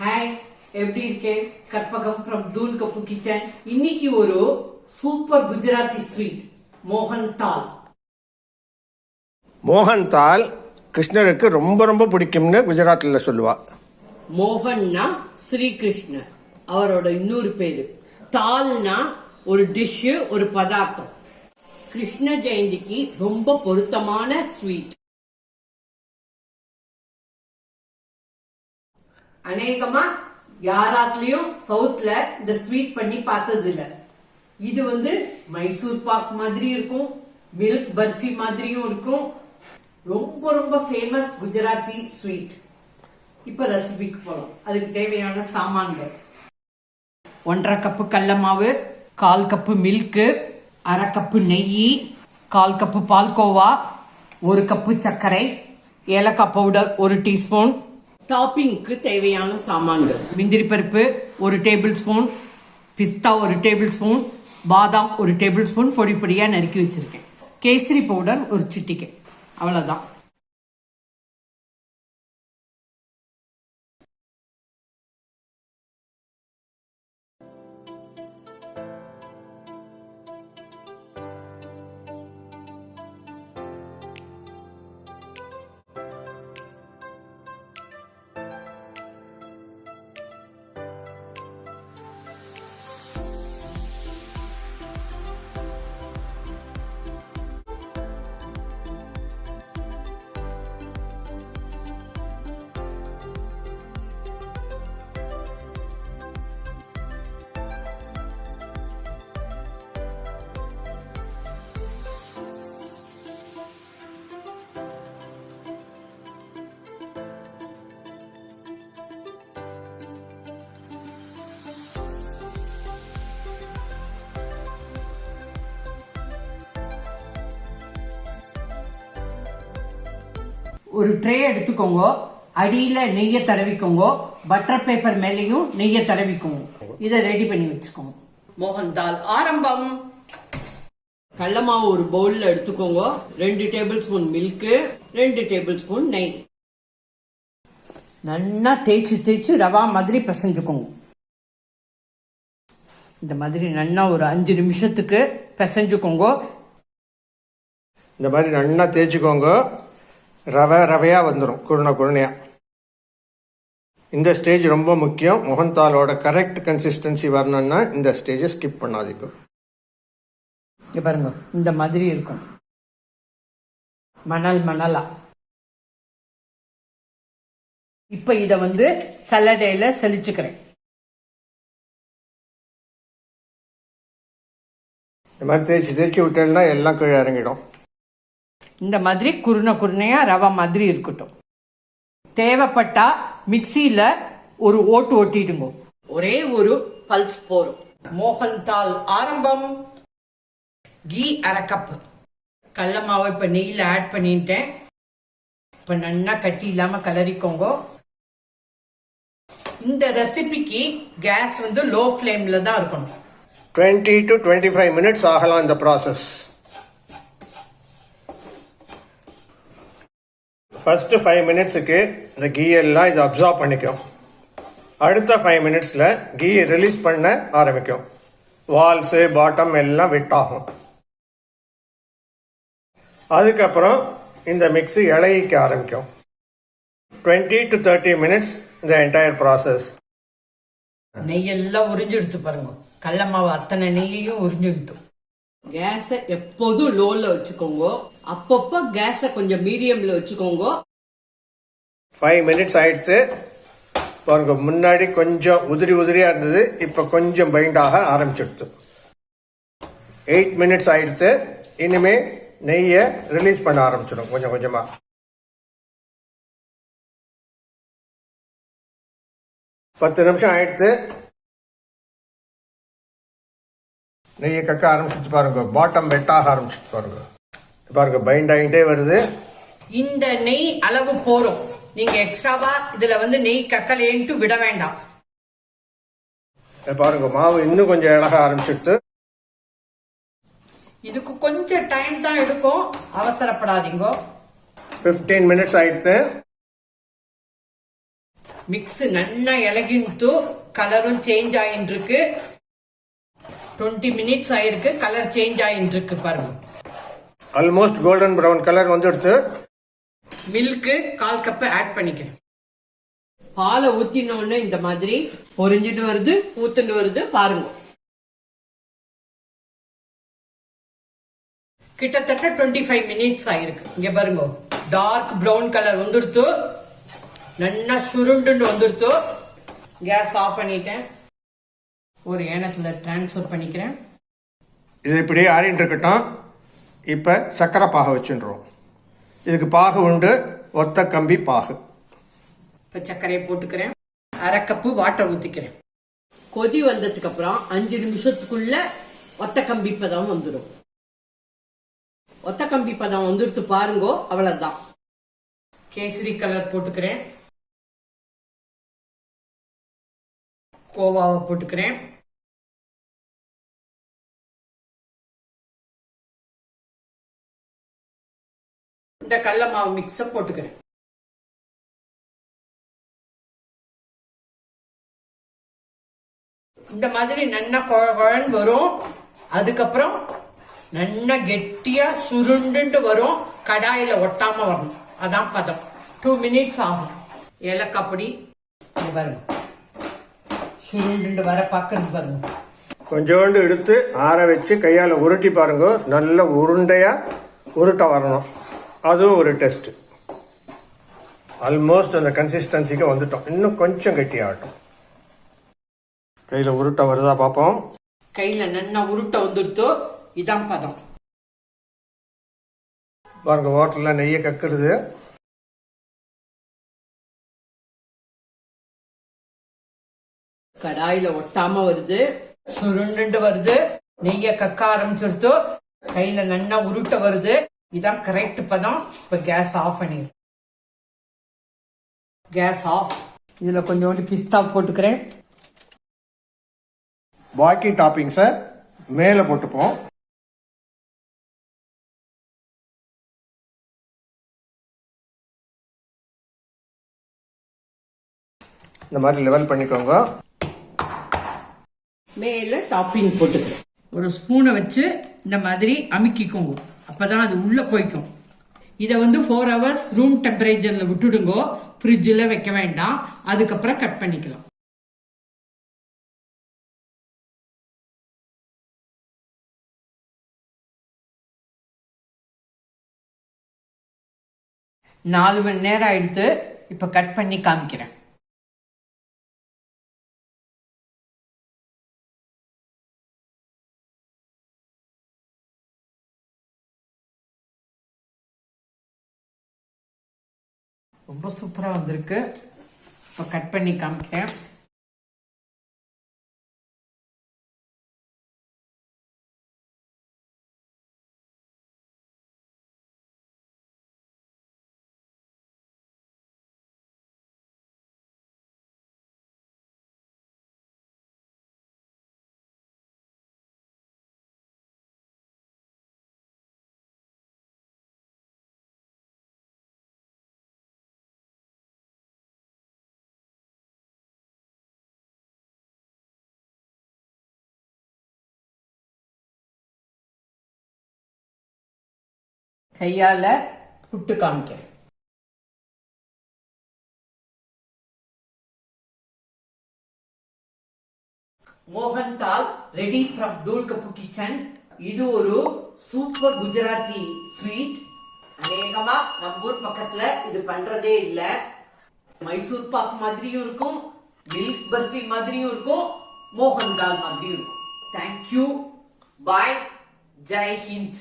Hi எப்படி இருக்கேன் Karpagam from Thool cup kitchen இன்னைக்கு ஒரு சூப்பர் குஜராத்தி ஸ்வீட் மோகன் தால் மோகன்தால் கிருஷ்ணருக்கு ரொம்ப ரொம்ப பிடிக்கும்னு குஜராத்தில் சொல்லுவா. மோகன்னா ஸ்ரீகிருஷ்ணர் அவரோட இன்னொரு பேரு. தால்னா ஒரு டிஷ் ஒரு பதார்த்தம். கிருஷ்ண ஜெயந்திக்கு ரொம்ப பொருத்தமான ஸ்வீட் அநேகமா யாராத்துலயும் சவுத்ல இந்த ஸ்வீட் பண்ணி பார்த்தது இல்ல இது வந்து மைசூர் பாக் மாதிரி இருக்கும் மில்க் பர்ஃபி மாதிரியும் இருக்கும். ரொம்ப ரொம்ப ஃபேமஸ் குஜராத்தி ஸ்வீட் இப்ப ரெசிபிக்கு போகலாம் அதுக்கு தேவையான சாமான்கள். ஒன்றரை கப்பு கடல மாவு கால் கப்பு மில்க்கு அரை கப்பு நெய் கால் கப்பு பால்கோவா ஒரு கப்பு சர்க்கரை ஏலக்காய் பவுடர் ஒரு டீஸ்பூன் டாப்பிங்க்கு தேவையான சாமான்கள். முந்திரி பருப்பு ஒரு டேபிள் ஸ்பூன் பிஸ்தா ஒரு டேபிள் ஸ்பூன் பாதாம் ஒரு டேபிள் ஸ்பூன் பொடி பொடியாக நறுக்கி வச்சுருக்கேன். கேசரி பவுடர் ஒரு சிட்டிக்கை அவ்வளோதான் ஒரு ட்ரே எடுத்துக்கோங்க. அடியில நெய்யை தடவிக்கோங்க. பட்டர் பேப்பர் மேலேயும் நெய்யை தடவிக்கோங்க. இதை ரெடி பண்ணி வச்சுக்கோங்க. மோகன் தால் ஆரம்பம். கடல மாவு ஒரு பவுல்ல எடுத்துக்கோங்க. ரெண்டு டேபிள் ஸ்பூன் மில்க்கு ரெண்டு டேபிள் ஸ்பூன் நெய். நல்லா தேய்ச்சி தேய்ச்சி ரவா மாதிரி பிசைஞ்சுக்கோங்க. இந்த மாதிரி நல்லா ஒரு அஞ்சு நிமிஷத்துக்கு பிசைஞ்சுக்கோங்க. இந்த மாதிரி நல்லா தேய்ச்சிக்கோங்க. ரவை ரவையாக வந்துடும் குருணை குருணையாக இந்த ஸ்டேஜ் ரொம்ப முக்கியம். மோகன்தாலோட கரெக்ட் கன்சிஸ்டன்சி வரணும்னா இந்த ஸ்டேஜை ஸ்கிப் பண்ணாதீங்க. இங்க பாருங்க இந்த மாதிரி இருக்கும். மணல் மணலா. இப்ப இத வந்து சல்லடையில செழிச்சுக்கிறேன். இந்த மாதிரி தேய்ச்சி தேய்ச்சி விட்டேன்னா எல்லாம் கீழே இறங்கிடும். இந்த மாதிரி குருணை குருணையா ரவை மாதிரி இருக்கட்டும். தேவைப்பட்டா மிக்சியில ஒரு ஓட்டு ஓட்டிடுங்க. ஒரே ஒரு பல்ஸ் போரும். மோகன்தால் ஆரம்பம். கீ அரை கப்பு. கடல மாவை இப்ப நெய்யில் ஆட் பண்ணிட்டேன். இப்ப நல்லா கட்டி இல்லாம கலரிக்கோங்க. இந்த ரெசிபிக்கு கேஸ் வந்து லோ ஃப்ளேம்ல தான் இருக்கணும். Twenty to twenty five minutes ஆகலாம் இந்த ப்ராசஸ் ஃபஸ்ட்டு ஃபைவ் மினிட்ஸுக்கு இந்த கீ எல்லாம் இது அப்சார்ப் பண்ணிக்கும். அடுத்த ஃபைவ் மினிட்ஸில் கீ ரிலீஸ் பண்ண ஆரம்பிக்கும். வால்ஸு பாட்டம் எல்லாம் வெட் ஆகும். அதுக்கப்புறம் இந்த மிக்ஸி இலையிக்க ஆரம்பிக்கும். டுவெண்ட்டி டு தேர்ட்டி மினிட்ஸ் இந்த என்டையர் ப்ராசஸ் நெய்யெல்லாம் உறிஞ்சு எடுத்து பாருங்க. கடல மாவு அத்தனை நெய்யையும் உறிஞ்சு எடுத்தோம். கேஸை எப்போதும் லோல வச்சுக்கோங்க. அப்பப்போ கேஸை கொஞ்சம் மீடியம்ல வச்சுக்கோங்க. ஃபைவ் மினிட்ஸ் ஆயிடுச்சு. பாருங்க முன்னாடி கொஞ்சம் உதிரி உதிரியா இருந்தது இப்போ கொஞ்சம் பைண்ட் ஆக ஆரம்பிச்சிடுது எயிட் மினிட்ஸ் ஆயிடுச்சு. இனிமே நெய்யை ரிலீஸ் பண்ண ஆரம்பிச்சிடும் கொஞ்சம் கொஞ்சமா. பத்து நிமிஷம் ஆயிடுச்சு. நெய்யை கக்க ஆரம்பிச்சிட்டு பாருங்க. பாட்டம் வெட்டாக ஆரம்பிச்சிட்டு பாருங்க. பாருங்க பைண்ட் ஆகிட்டே வருது. இந்த நெய் அளவு போரும் நீங்க எக்ஸ்ட்ராவா இதுல வந்து நெய் கக்கலேன்ட்டு விட வேண்டாம். பாருங்க மாவு இன்னும் கொஞ்சம் இழக ஆரம்பிச்சிடுது இதுக்கு கொஞ்சம் டைம் தான் எடுக்கும். அவசரப்படாதீங்க. ஃபிஃப்டீன் மினிட்ஸ் ஆயிடுச்சு மிக்ஸ் நன்னா இலகின்ட்டு கலரும் சேஞ்ச் ஆகிட்டு இருக்கு டுவெண்ட்டி மினிட்ஸ் ஆயிருக்கு. கலர் சேஞ்ச் ஆகிட்டு இருக்கு பாருங்க. ஆல்மோஸ்ட் கோல்டன் ப்ரௌன் கலர் வந்துடுத்து. மில்க்கு கால் கப்பு ஆட் பண்ணிக்கிறேன். பாலை ஊத்தின உடனே இந்த மாதிரி பொரிஞ்சிட்டு வருது ஊத்துட்டு வருது பாருங்க. கிட்டத்தட்ட டுவெண்ட்டி ஃபைவ் மினிட்ஸ் ஆயிருக்கு. இங்க பாருங்க. டார்க் பிரவுன் கலர் வந்துடுத்து. நல்லா சுருண்டுன்னு வந்துடுத்து. கேஸ் ஆஃப் பண்ணிட்டேன். ஒரு ஏனத்துல டிரான்ஸ்ஃபர் பண்ணிக்கிறேன். இது இப்படியே ஆறிட்டு இருக்கட்டும். இப்போ சக்கரை பாகு வச்சுன்றோம் இதுக்கு பாகு உண்டு ஒத்த கம்பி பாகு. இப்போ சர்க்கரையை போட்டுக்கிறேன். அரை கப்பு வாட்டர் ஊற்றிக்கிறேன் கொதி வந்ததுக்கு அப்புறம் அஞ்சு நிமிஷத்துக்குள்ள ஒத்த கம்பி பதம் வந்துடும் ஒத்த கம்பி பதம் வந்துடுத்து பாருங்கோ அவ்வளவுதான். கேசரி கலர் போட்டுக்கிறேன். கோவாவை போட்டுக்கிறேன். இந்த கடல மாவு மிக்ஸை போட்டுக்கிறேன். இந்த மாதிரி நல்லா குழ குழன்னு வரும். அதுக்கப்புறம் நல்லா கெட்டியா சுருண்டுண்டு வரும். கடாயில ஒட்டாம வரணும். அதான் பதம். டூ மினிட்ஸ் ஆகும். ஏலக்காய் பொடி இங்க சுருண்டுண்டு வர பார்க்கறது வரும் கொஞ்சோண்டு எடுத்து ஆற வச்சு கையால் உருட்டி பாருங்க. நல்ல உருண்டையாக உருட்ட வரணும். அதுவும் ஒரு டெஸ்ட் ஆல்மோஸ்ட் அந்த கன்சிஸ்டன்சிக்கு வந்துட்டோம். இன்னும் கொஞ்சம் கெட்டியாகட்டும். கையில் உருட்ட வருதா பார்ப்போம். கையில நன்னா உருட்ட வந்துடுத்தோ இதான் பதம். பாருங்க ஹோட்டலில் நெய்யை கக்குறது. கடாயில ஒட்டாம வருது சுருண்டுண்டு வருது நெய்ய கக்க ஆரம்பிச்சிருத்தோ கையில நன்னா உருட்ட வருது. இதான் கரெக்ட் பதம் இப்ப கேஸ் ஆஃப் பண்ணிடு கேஸ் ஆஃப் இதுல கொஞ்சோண்டு பிஸ்தா போட்டுக்கிறேன். பாக்கி டாப்பிங்ஸை மேலே போட்டுப்போம். இந்த மாதிரி லெவல் பண்ணிக்கோங்க. மேல டாப்பிங் போட்டுக்கிறேன். ஒரு ஸ்பூனை வச்சு இந்த மாதிரி அமுக்கிக்கோங்க. அப்பதான் அது உள்ளே போய்க்கும். இதை வந்து ஃபோர் ஹவர்ஸ் ரூம் டெம்பரேச்சரில் விட்டுடுங்கோ. ஃப்ரிட்ஜில் வைக்க வேண்டாம். அதுக்கப்புறம் கட் பண்ணிக்கலாம். நாலு மணி நேரம் ஆயிடுத்து இப்போ கட் பண்ணி காமிக்கிறேன். ரொம்ப சூப்பராக வந்திருக்கு. இப்போ கட் பண்ணி காமிக்கிறேன். கையால் புட்டு காமிக்கிறேன். மோகன் thal ready from Thool cup kitchen இது ஒரு சூப்பர் குஜராத்தி ஸ்வீட் அநேகமா நம்ம ஊர் பக்கத்துல இது பண்றதே இல்ல. மைசூர் பாக் மாதிரியும் இருக்கும் மில்க் பர்ஃபி மாதிரியும் இருக்கும் மோகன் தால் மாதிரியும் இருக்கும். Thank you bye Jai Hind